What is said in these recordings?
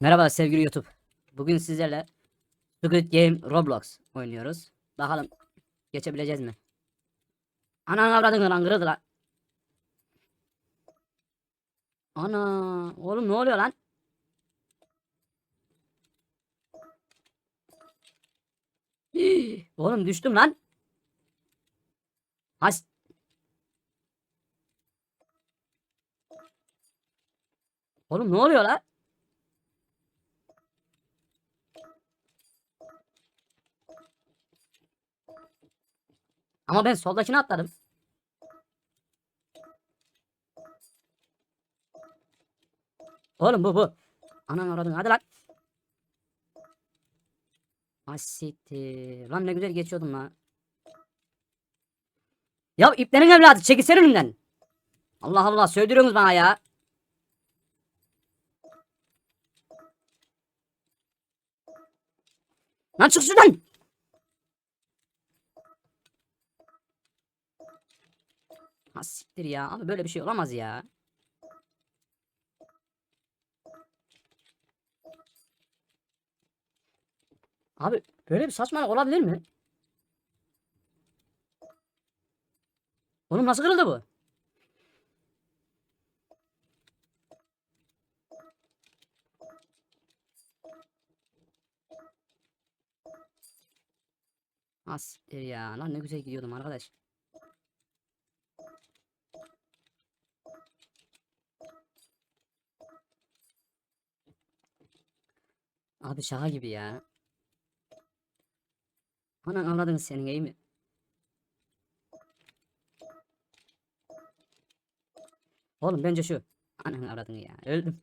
Merhaba sevgili YouTube. Bugün sizlerle Squid Game Roblox oynuyoruz. Bakalım geçebileceğiz mi? Anan avradın lan kırıldı lan. Ana oğlum ne oluyor lan? Oğlum düştüm lan. Has. Oğlum ne oluyor lan? Ama ben soldakini atladım. Oğlum bu bu. Anan aradın hadi lan. Asiktir. Lan ne güzel geçiyordum lan. Ya iplerin evladı çekilsene önümden. Allah Allah söylüyorsunuz bana ya. Lan çık şuradan. Ha siktir ya. Abi böyle bir şey olamaz ya. Abi böyle bir saçmalık olabilir mi? Oğlum nasıl kırıldı bu? Ha siktir ya. Lan ne güzel gidiyordum arkadaş. Abi şaka gibi ya. Anan anladın senin iyi mi? Oğlum bence şu. Anan aradın ya. Öldüm.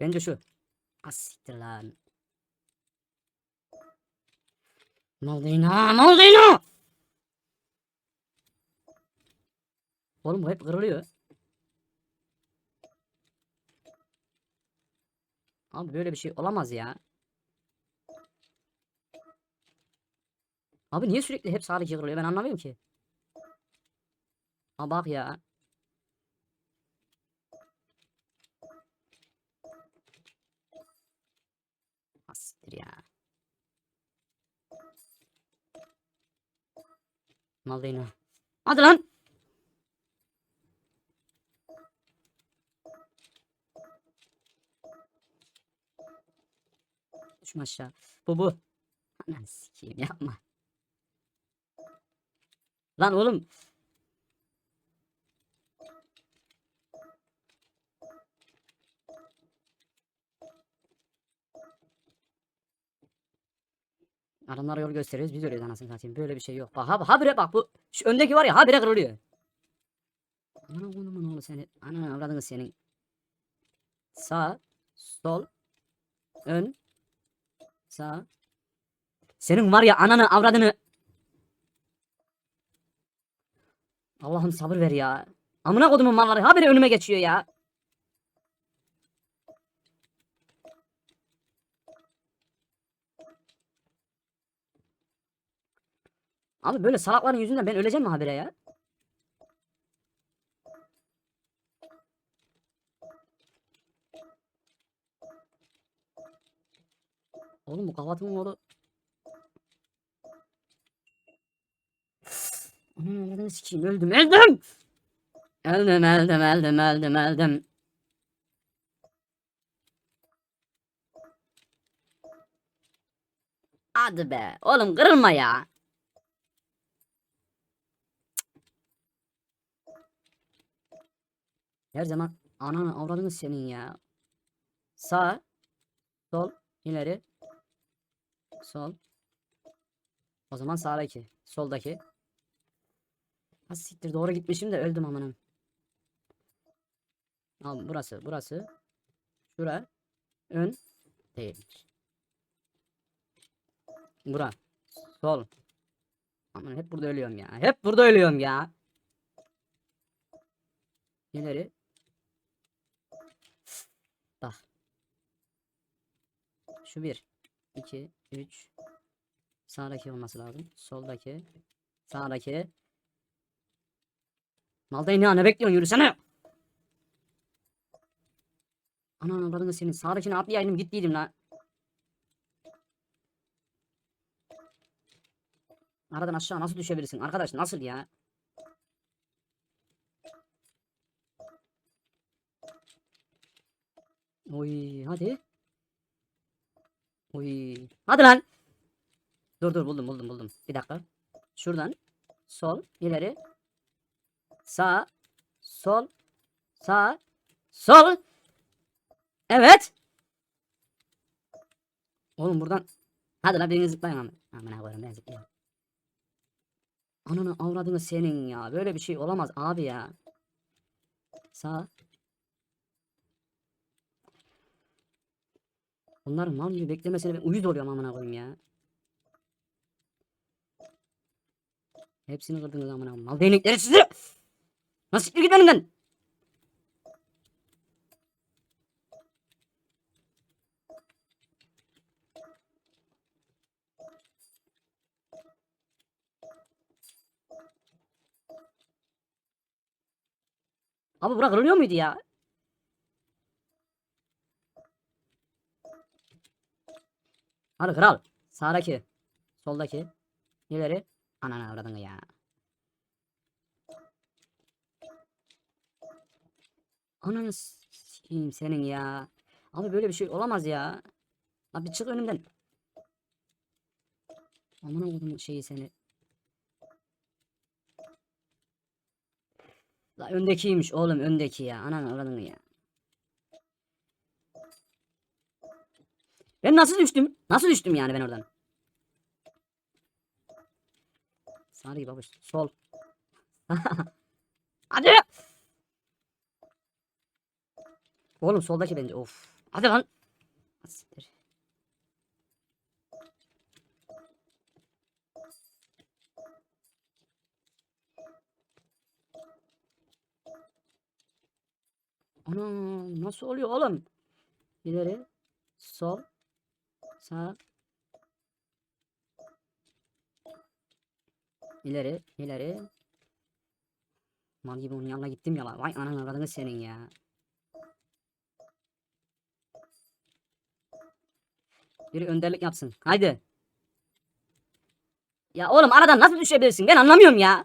Bence şu. Asiktir lan. Maldina, Maldina! Oğlum bu hep kırılıyor. Abi böyle bir şey olamaz ya. Abi niye sürekli hep sağdaki kırılıyor ben anlamıyorum ki. Ha bak ya. Asiktir ya. Maldina. Hadi lan. Düşme aşağı. Bu bu. Ananı sikeyim yapma. Lan oğlum. Adamlara yol gösteriyoruz biz ölüyoruz anasını satayım. Böyle bir şey yok. Bak ha, habire bak bu. Şu öndeki var ya habire kırılıyor. Ana konumun oğlu seni. Ana avradını senin. Sağ. Sol. Ön. Sağ. Senin var ya ananı avradını. Allah'ım sabır ver ya. Amına kodumun malları habire önüme geçiyor ya. Abi böyle salakların yüzünden ben öleceğim mi habire ya? Oğlum bu kafatımın oğlu. Anam avradını sikeyim öldüm öldüm. Öldüm öldüm öldüm öldüm öldüm. Hadi be oğlum kırılma ya. Her zaman ananı avradını senin ya. Sağ, sol, ileri, sol. O zaman sağdaki, soldaki. Ha siktir doğru gitmişim de öldüm amanım. Al burası, burası. Şura, ön, değilmiş. Bura, sol. Aman hep burada ölüyorum ya. Hep burada ölüyorum ya. İleri. Bak. Şu bir. 2, 3. Sağdaki olması lazım. Soldaki. Sağdaki. Maldayı ne ne bekliyorsun yürüsene. Ana avradını senin sağdakini atlayaydım gittiydim lan. Aradan aşağı nasıl düşebilirsin arkadaş nasıl ya? Oy hadi. Oy. Hadi lan. Dur dur buldum buldum buldum. Bir dakika. Şuradan. Sol. ileri. Sağ. Sol. Sağ. Sol. Evet. Oğlum buradan. Hadi lan birini zıplayın ama. Aman koyayım ben zıplayayım. Ananı avradını senin ya. Böyle bir şey olamaz abi ya. Sağ. Bunların mal gibi beklemesine ben uyuz oluyorum amına koyayım ya. Hepsini kırdınız amına koyayım. Mal değnekleri sizi. Nasıl siktir git önümden. Abi bura kırılıyor muydu ya? Hadi kral. Sağdaki. Soldaki. İleri. Ananı avradını ya. Ananı s**eyim senin ya. Abi böyle bir şey olamaz ya. Abi çık önümden. Aman oğlum şeyi seni. La öndekiymiş oğlum öndeki ya. Ananı avradını ya. Ben nasıl düştüm? Nasıl düştüm yani ben oradan? Sağ değil babuş. Sol. Hadi. Oğlum soldaki bence. Of. Hadi lan. Siktir. Ana nasıl oluyor oğlum? İleri. Sol. Sağ. İleri, ileri. Mal gibi onun yanına gittim ya lan. Vay ananı avradını senin ya. Biri önderlik yapsın. Haydi. Ya oğlum aradan nasıl düşebilirsin? Ben anlamıyorum ya.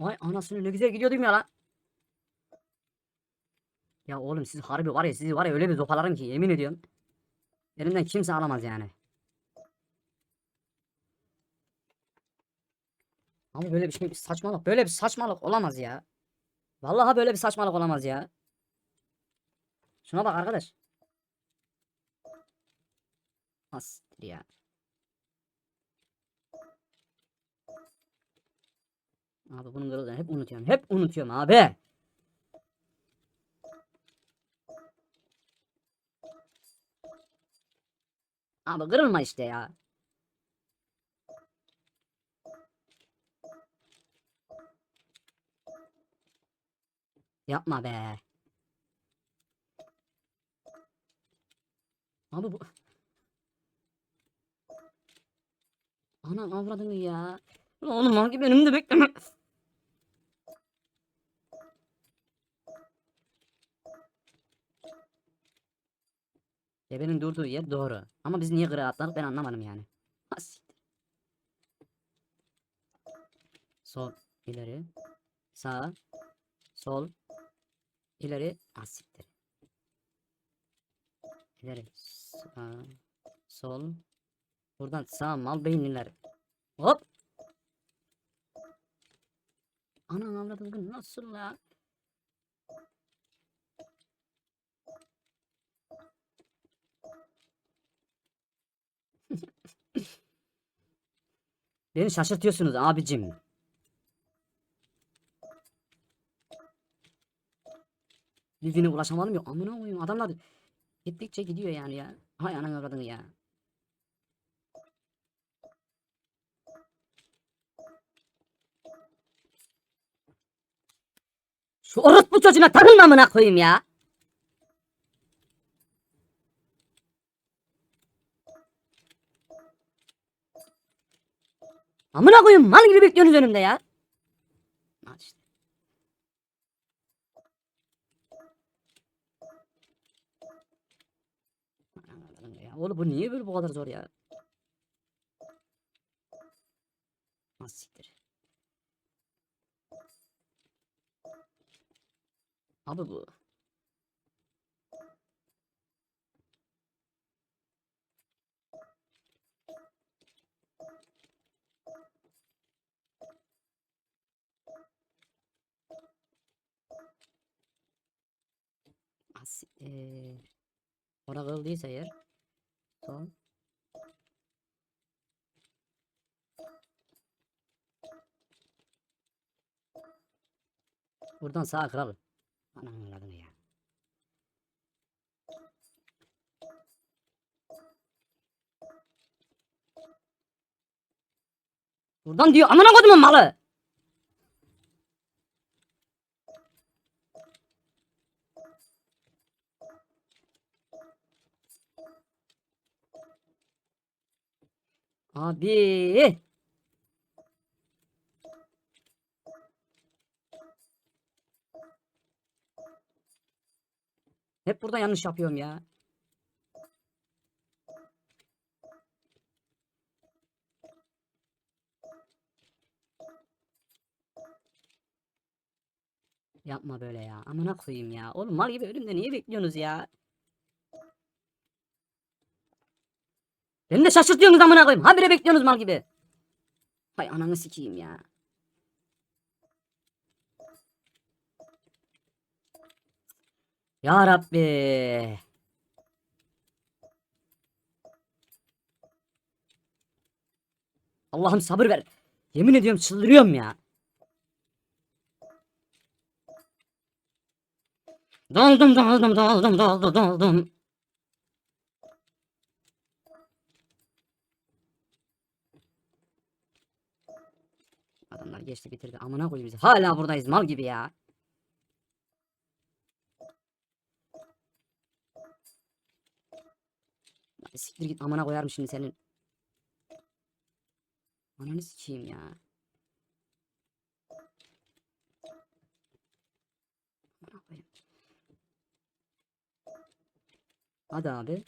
Vay anasını ne güzel gidiyordum ya lan. Ya oğlum siz harbi var ya sizi var ya öyle bir zopalarım ki yemin ediyorum. Elimden kimse alamaz yani. Ama böyle bir şey saçmalık böyle bir saçmalık olamaz ya. Vallahi böyle bir saçmalık olamaz ya. Şuna bak arkadaş. Nasıl ya. Abi bunun kırıldığını hep unutuyorum. Hep unutuyorum abi. Abi kırılma işte ya. Yapma be. Abi bu... Anam avradını ya. Oğlum hangi benim de bekleme. Devenin durduğu yer doğru. Ama biz niye kırığa atladık ben anlamadım yani. Ha, siktir. Sol, ileri, sağ, sol, ileri, ha, siktir. İleri, sağ, sol, buradan sağ mal beyinliler. Hop. Ana avradım nasıl ya? Beni şaşırtıyorsunuz abicim. Birbirine ulaşamadım yok. Amına koyayım adamlar gittikçe gidiyor yani ya. Hay anan avradını ya. Şu orospu çocuğuna takılma amına koyayım ya. Amına koyayım mal gibi bekliyorsunuz önümde ya. Al işte. Ya oğlum bu niye böyle bu kadar zor ya? Nasıl siktir? Abi bu. Kıldıysa eğer son Buradan sağa kral. Anam avradını ya. Buradan diyor amına kodumun malı. Abi. Hep burada yanlış yapıyorum ya. Yapma böyle ya. Amına koyayım ya. Oğlum mal gibi ölümde niye bekliyorsunuz ya? Beni de şaşırtıyorsunuz amına koyayım. Habire bekliyorsunuz mal gibi. Hay ananı sikeyim ya. Ya Rabbi. Allah'ım sabır ver. Yemin ediyorum çıldırıyorum ya. Doldum doldum doldum doldum doldum. Adamlar geçti bitirdi. Amına koyayım bizi. Hala buradayız mal gibi ya. Siktir git amına koyarım şimdi senin. Ananı sikeyim ya. Hadi abi.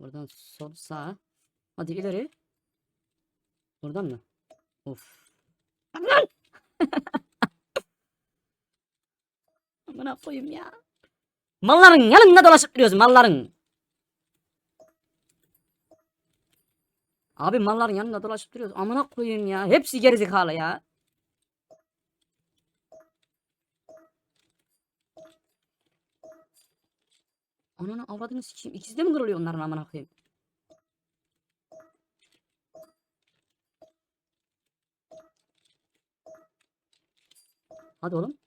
Buradan sol sağ. Hadi ileri. Buradan mı? Of. Lan! Amına koyayım ya. Malların yanında dolaşıp duruyoruz malların. Abi malların yanında dolaşıp duruyoruz. Amına koyayım ya. Hepsi gerizekalı ya. Ananı avradını sikeyim. İkisi de mi kırılıyor onların amına koyayım? Hadi oğlum.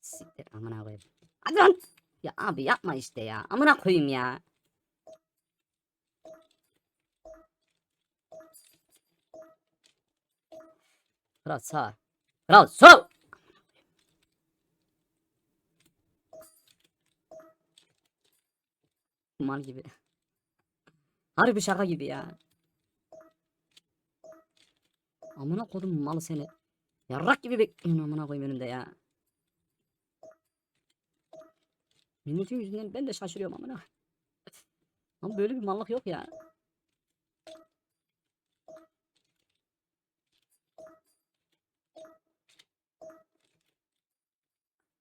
Siktir amına koyayım. Hadi lan. Ya abi yapma işte ya. Amına koyayım ya. Kral sağ. Kral sol. Mal gibi. Harbi şaka gibi ya. Amına kodum malı seni. Yarrak gibi bekliyorsun amına koyayım önümde ya. Milletin yüzünden ben de şaşırıyorum amına. Ama böyle bir mallık yok ya.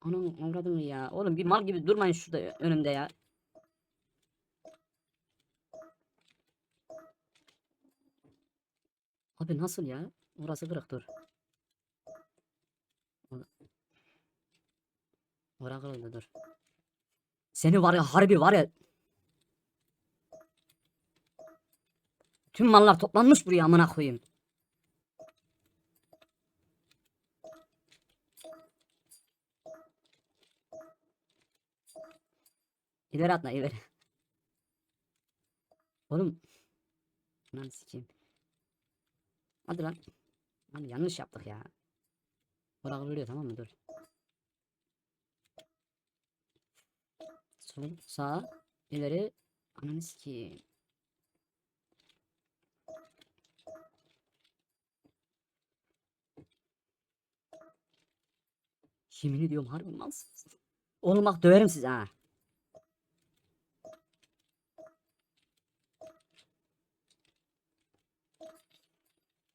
Anam avradını ya. Oğlum bir mal gibi durmayın şurada önümde ya. Abi nasıl ya? Orası kırık dur. Bırakın dur. Seni var ya harbi var ya. Tüm mallar toplanmış buraya amına koyayım. İleri atla ileri. Oğlum. Lan sikeyim. Hadi lan. Hadi yanlış yaptık ya. Burak ölüyor tamam mı? Dur. Sol, sağ, ileri. Ananı sikeyim. Yemin ediyorum harbi malsınız. Oğlum bak döverim sizi ha.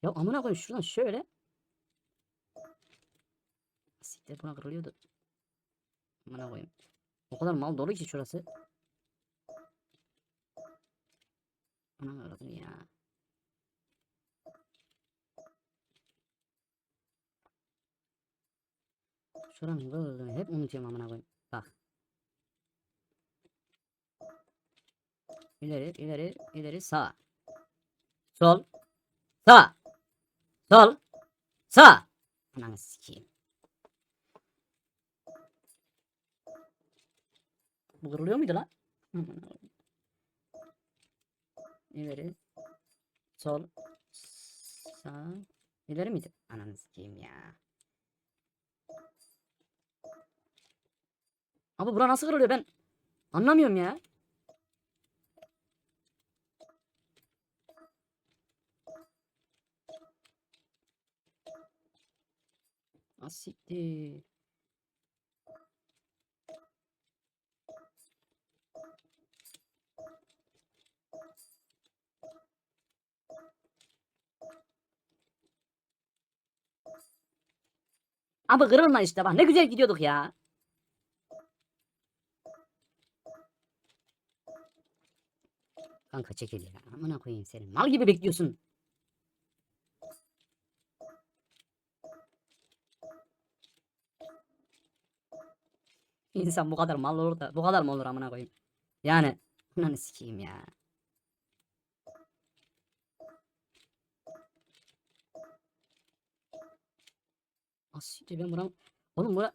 Ya amına koyayım şuradan şöyle. Siktir buna kırılıyordu. Amına koyayım. O kadar mal dolu ki şurası. Ana aradım ya. Şuranın kırıldığını hep unutuyorum amına koyayım. Bak. İleri, ileri, ileri, sağ. Sol. Sağ. Sol. Sağ. Ananı sikeyim. Bu kırılıyor muydu lan? İleri. Sol. Sağ. İleri miydi? Ananı sikeyim ya. Abi bura nasıl kırılıyor ben anlamıyorum ya. Asiktir. Abi kırılma işte bak ne güzel gidiyorduk ya. Kanka çekil ya. Amına koyayım seni. Mal gibi bekliyorsun. İnsan bu kadar mal olur da bu kadar mı olur amına koyayım? Yani ananı sikeyim ya. Asiktir ben buram... Oğlum bura...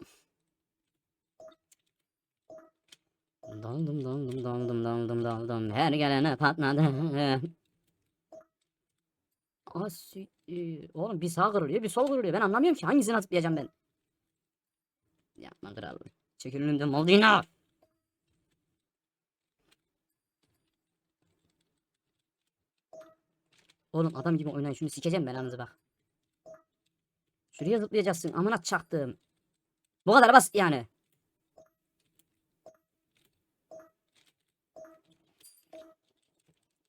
Daldım daldım daldım daldım daldım her gelene patladı. Asiktir. Oğlum bir sağ kırılıyor bir sol kırılıyor ben anlamıyorum ki hangisini atlayacağım ben. Yapma kral. Çekil önümden Maldina. Oğlum adam gibi oynayın şunu sikeceğim belanızı bak. Şuraya zıplayacaksın amına çaktım. Bu kadar bas yani.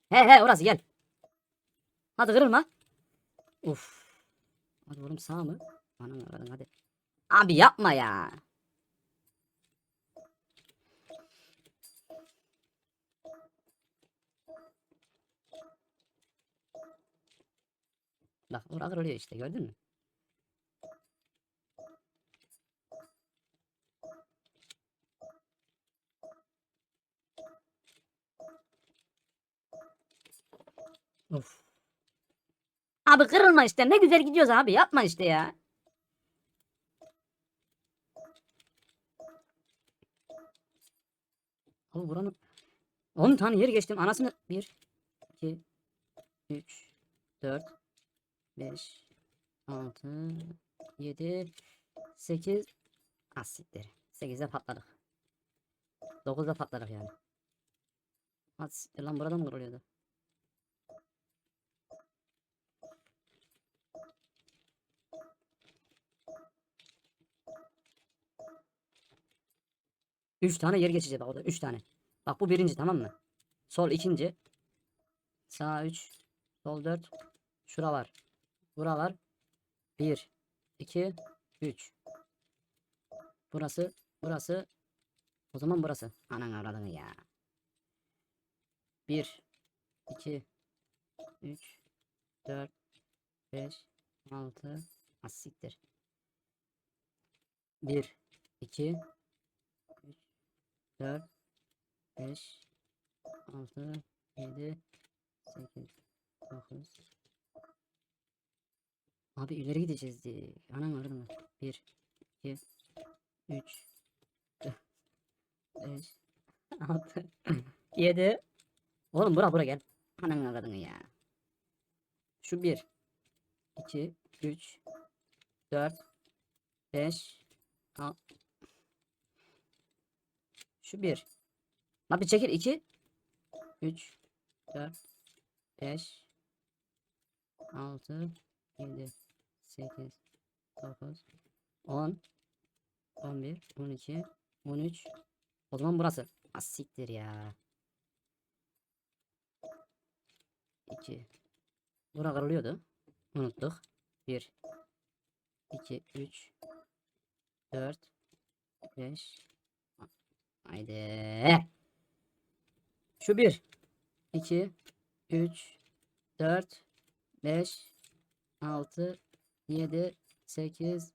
He he orası gel. Hadi kırılma. Uf. Hadi oğlum sağ mı? Anam hadi. Abi yapma ya. Bak orada kırılıyor işte gördün mü? Of. Abi kırılma işte ne güzel gidiyoruz abi yapma işte ya. Abi buranın 10 tane yer geçtim anasını 1 2 3 4 5 6 7 8 Asiktir. 8'de patladık. 9'da patladık yani. Asiktir lan burada mı kırılıyordu? Üç tane yer geçeceğiz bak orada. Üç tane. Bak bu birinci tamam mı? Sol ikinci. Sağ üç. Sol dört. Şura var. Bura var. Bir. iki, Üç. Burası. Burası. O zaman burası. Anan avradını ya. Bir. iki, Üç. Dört. Beş. Altı. Asiktir. Bir. iki. 4 5 6 7 8 9 Abi ileri gideceğiz diye. Anam aradı mı? 1 2 3 4 5 Altı. Yedi. Oğlum bura bura gel. Ananı avradını ya. Şu bir. iki, Üç. Dört. Beş. Al. Şu bir. Lan bir çekil. iki, Üç. Dört. Beş. Altı. Yedi. Sekiz. Dokuz. On. On bir. On iki. On üç. O zaman burası. Az siktir ya. 2 Bura kırılıyordu. Unuttuk. 1 2 3 4 5 Haydi. Şu 1 2 3 4 5 6 7 8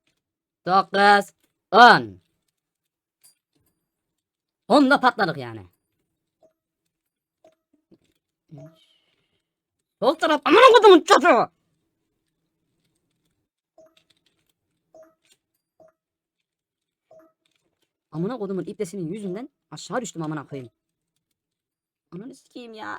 9 10 Onda patladık yani. Üç. Sol aman kodumun çocuğu. Amına kodumun iplesinin yüzünden aşağı düştüm amına koyayım. Ananı sikeyim ya.